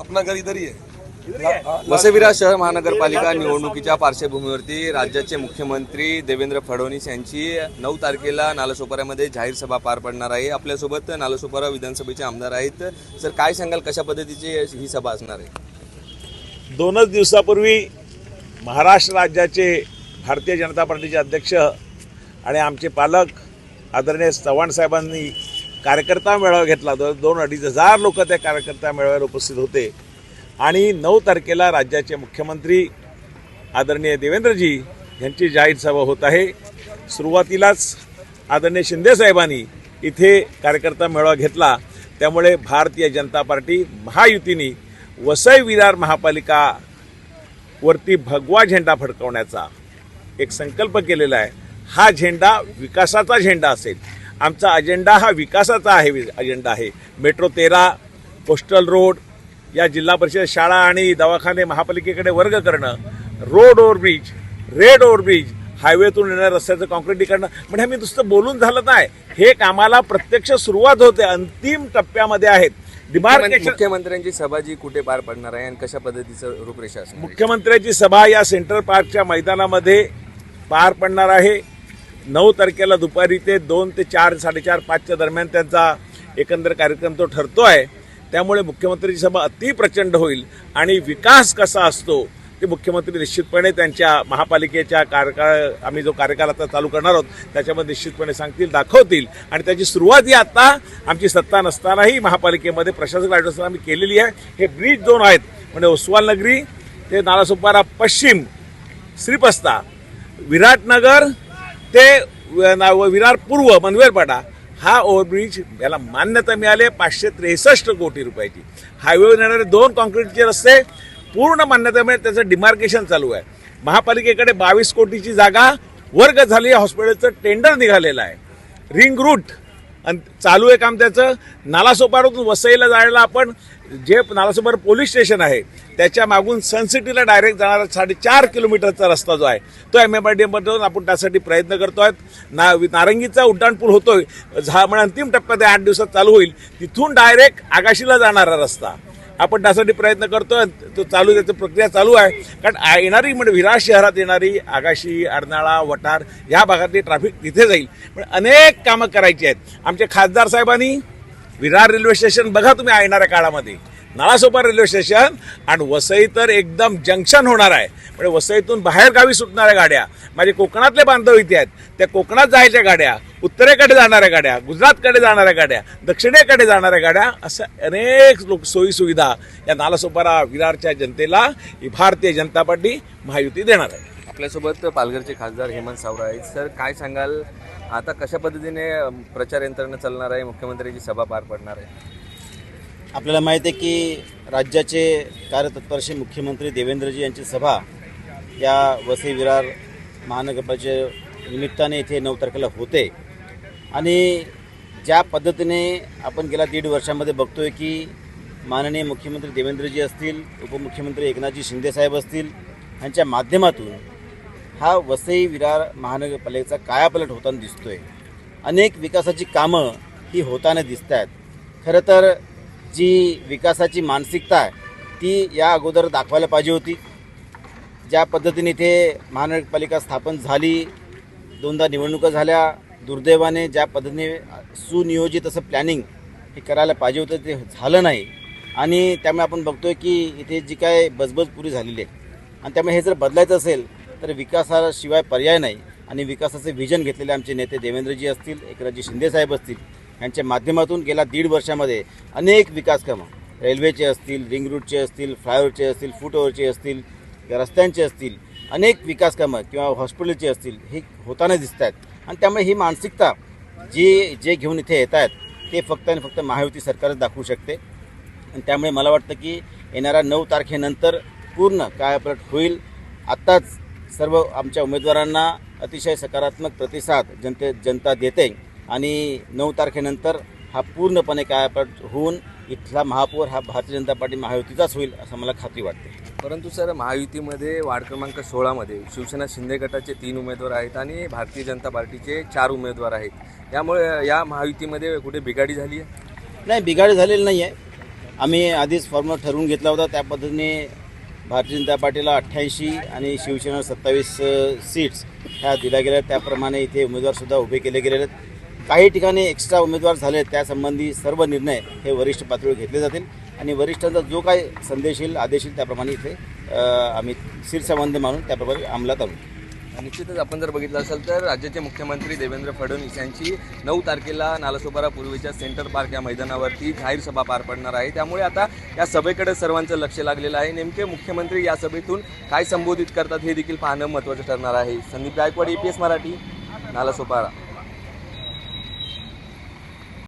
अपना घर इधर ही है। वसईविरा शहर महानगरपालिका निवडणुकीच्या पार्श्वभूमीवरती राज्याचे मुख्यमंत्री देवेंद्र फडणवीस यांची नऊ तारखेला नालासोपाऱ्यामध्ये जाहीर सभा पार पडणार आहे. आपल्यासोबत नालासोपारा विधानसभेचे आमदार आहेत. सर काय सांगाल कशा पद्धतीची ही सभा असणार आहे? दोनच दिवसापूर्वी महाराष्ट्र राज्याचे भारतीय जनता पार्टीचे अध्यक्ष आणि आमचे पालक आदरणीय चव्हाण साहेबांनी कार्यकर्ता मेळावा घेतला. दो दोन अडीच हजार लोक त्या कार्यकर्ता मेळाव्याला उपस्थित होते. आणि नऊ तारखेला राज्याचे मुख्यमंत्री आदरणीय देवेंद्रजी यांची जाहीर सभा होत आहे. सुरुवातीलाच आदरणीय शिंदेसाहेबांनी इथे कार्यकर्ता मेळावा घेतला. त्यामुळे भारतीय जनता पार्टी महायुतीने वसई विरार महापालिका वरती भगवा झेंडा फडकवण्याचा एक संकल्प केलेला आहे. हा झेंडा विकासाचा झेंडा असेल. आमचा अजेंडा हा विकासाचा आहे अजेंडा आहे. मेट्रो तेरा कोस्टल रोड या जिल्हा परिषद शाळा आणि दवाखाने महापालिकेकडे वर्ग करणं रोड ओव्हरब्रिज रेड ओव्हरब्रिज हायवेतून येणाऱ्या रस्त्याचं कॉन्क्रिटीकरण म्हणजे आम्ही नुसतं बोलून झालं नाही. हे कामाला प्रत्यक्ष सुरुवात होते अंतिम टप्प्यामध्ये आहेत. डिमार्केशन मुख्यमंत्र्यांची सभा जी कुठे पार पडणार आहे आणि कशा पद्धतीचं रूपरेषा? मुख्यमंत्र्यांची सभा या सेंट्रल पार्कच्या मैदानामध्ये पार पडणार आहे. नऊ तारखेला दुपारी ते दोन ते चार साडेचार पाचच्या दरम्यान त्यांचा एकंदर कार्यक्रम तो ठरतो आहे त्यामुळे मुख्यमंत्र्यांची सभा अति प्रचंड होईल आणि विकास कसा असतो ते मुख्यमंत्री निश्चितपणे त्यांच्या महापालिकेच्या कार्यकाळ आम्ही जो कार्यकाळ आता चालू करणार आहोत त्याच्यामध्ये निश्चितपणे सांगतील दाखवतील. आणि त्याची सुरुवात ही आता आमची सत्ता नसतानाही महापालिकेमध्ये प्रशासक राजस्थान आम्ही केलेली आहे. हे ब्रिज दोन आहेत म्हणजे ओसवाल नगरी ते नालासोपारा पश्चिम श्रीपस्ता विराटनगर ते ना- व- विरार पूर्व मनवेरपाडा हा ओव्हरब्रिज याला मान्यता मिळाली पाचशे त्रेसष्ट कोटी रुपयाची. हायवेवर येणारे दोन कॉन्क्रीटचे रस्ते पूर्ण मान्यता मिळेल त्याचं डिमार्केशन चालू आहे. महापालिकेकडे बावीस कोटीची जागा वर्ग झाली हॉस्पिटलचं टेंडर निघालेलं आहे. रिंग रूट आणि चालू आहे काम त्याचं. नालासोपारातून वसईला जायला आपण जे नालासोपार पोलीस स्टेशन आहे त्याच्या मागून सनसिटीला डायरेक्ट जाणारा साडेचार किलोमीटरचा रस्ता जो आहे तो एम एम आय डी मधून आपण त्यासाठी प्रयत्न करतो आहेत. ना नारंगीचा उड्डाणपूल होतोय. झा म्हणजे अंतिम टप्प्यात आठ दिवसात चालू होईल. तिथून डायरेक्ट आगाशीला जाणारा रस्ता. आपण त्यासाठी प्रयत्न करतोय तो चालू त्याची प्रक्रिया चालू आहे. कारण येणारी म्हणजे विरार शहरात येणारी आगाशी अर्नाळा वटार ह्या भागातली ट्रॅफिक तिथे जाईल. पण अनेक कामं करायची आहेत. आमचे खासदार साहेबांनी विरार रेल्वे स्टेशन बघा तुम्ही येणाऱ्या काळामध्ये. नालासोपार रेल्वे स्टेशन आणि वसई तर एकदम जंक्शन होणार आहे. म्हणजे वसईतून बाहेर गावी सुटणाऱ्या गाड्या माझे कोकणातले बांधव इथे आहेत त्या कोकणात जायच्या गाड्या उत्तरेकडे जाणाऱ्या गाड्या गुजरातकडे जाणाऱ्या गाड्या दक्षिणेकडे जाणाऱ्या गाड्या अशा अनेक लोक सोयीसुविधा या नालासोपारा विरारच्या जनतेला ही भारतीय जनता पार्टी महायुती देणार आहे. आपल्यासोबत पालघरचे खासदार हेमंत सावरा आहेत. सर काय सांगाल? आता कशा पद्धतीने प्रचार यंत्रणा चालणार आहे? मुख्यमंत्र्यांची सभा पार पडणार आहे. आपल्याला माहीत आहे की राज्याचे कार्यतत्परशी मुख्यमंत्री देवेंद्रजी यांची सभा या वसई विरार महानगरपालिकेच्या निमित्ताने इथे नऊ तारखेला होते. आणि ज्या पद्धतीने आपण गेल्या दीड वर्षामध्ये बघतोय की माननीय मुख्यमंत्री देवेंद्रजी असतील उपमुख्यमंत्री एकनाथजी शिंदेसाहेब असतील यांच्या माध्यमातून हा वसई विरार महानगरपालिकेचा कायापलट होताना दिसतोय. अनेक विकासाची कामं ही होताना दिसत आहेत खरं तर जी विकासाची मानसिकता आहे ती या अगोदर दाखवायला पाहिजे होती. ज्या पद्धतीने इथे महानगरपालिका स्थापन झाली दोनदा निवडणुका झाल्या दुर्दैवाने ज्या पद्धतीने सुनियोजित असं प्लॅनिंग हे करायला पाहिजे होतं ते झालं नाही. आणि त्यामुळे आपण बघतोय की इथे जी काय बजबज पुरी झालेली आहे. आणि त्यामुळे हे जर बदलायचं असेल तर विकासाशिवाय पर्याय नाही. आणि विकासाचे व्हिजन घेतलेले आमचे नेते देवेंद्रजी असतील एकनाथजी शिंदेसाहेब असतील यांच्या माध्यमातून गेल्या दीड वर्षामध्ये अनेक विकासकामं रेल्वेचे असतील रिंग रूटचे असतील फ्लायओव्हरचे असतील फुटओव्हरचे असतील रस्त्यांचे असतील अनेक विकासकामं किंवा हॉस्पिटलचे असतील हे होताना दिसत आहेत आणि त्यामुळे ही मानसिकता जी जे घेऊन इथे येत आहेत ते फक्त आणि फक्त महायुती सरकारच दाखवू शकते. आणि त्यामुळे मला वाटतं की येणाऱ्या नऊ तारखेनंतर पूर्ण कायापलट होईल. आत्ताच सर्व आमच्या उमेदवारांना अतिशय सकारात्मक प्रतिसाद जनते जनता देते. आणि नऊ तारखेनंतर हा पूर्णपणे कायापलट होऊन इथला महापौर हा भारतीय जनता पार्टी महायुतीचाच होईल असं मला खात्री वाटते. परंतु सर महायुतीमध्ये वार्ड क्रमांक सोळामध्ये शिवसेना शिंदे गटाचे तीन उमेदवार आहेत आणि भारतीय जनता पार्टीचे चार उमेदवार आहेत. त्यामुळे या महायुतीमध्ये कुठे बिघाडी झाली आहे? नाही बिघाड झालेलं नाही आहे आम्ही आधीच फॉर्म्युला ठरवून घेतला होता त्या पद्धतीने भारतीय जनता पार्टीला अठ्ठ्याऐंशी आणि शिवसेना सत्तावीस सीट्स ह्या दिल्या गेल्या त्याप्रमाणे इथे उमेदवारसुद्धा उभे केले गेलेले आहेत. काही ठिकाणी एक्स्ट्रा उमेदवार झाले त्यासंबंधी सर्व निर्णय हे वरिष्ठ पातळीवर घेतले जातील. आणि वरिष्ठांचा जो काय संदेश येईल आदेश येईल त्याप्रमाणे इथे आम्ही शिरसंबंध मानून त्याप्रमाणे अंमलात आणू. निश्चितच आपण जर बघितलं असेल तर राज्याचे मुख्यमंत्री देवेंद्र फडणवीस यांची नऊ तारखेला नालासोपारा पूर्वीच्या सेंटर पार्क या मैदानावरती जाहीर सभा पार पडणार आहे. त्यामुळे आता या सभेकडे सर्वांचं लक्ष लागलेलं आहे. नेमके मुख्यमंत्री या सभेतून काय संबोधित करतात हे देखील पाहणं महत्त्वाचं ठरणार आहे. Sandeep Gaikwad U P S Marathi Nalasopara.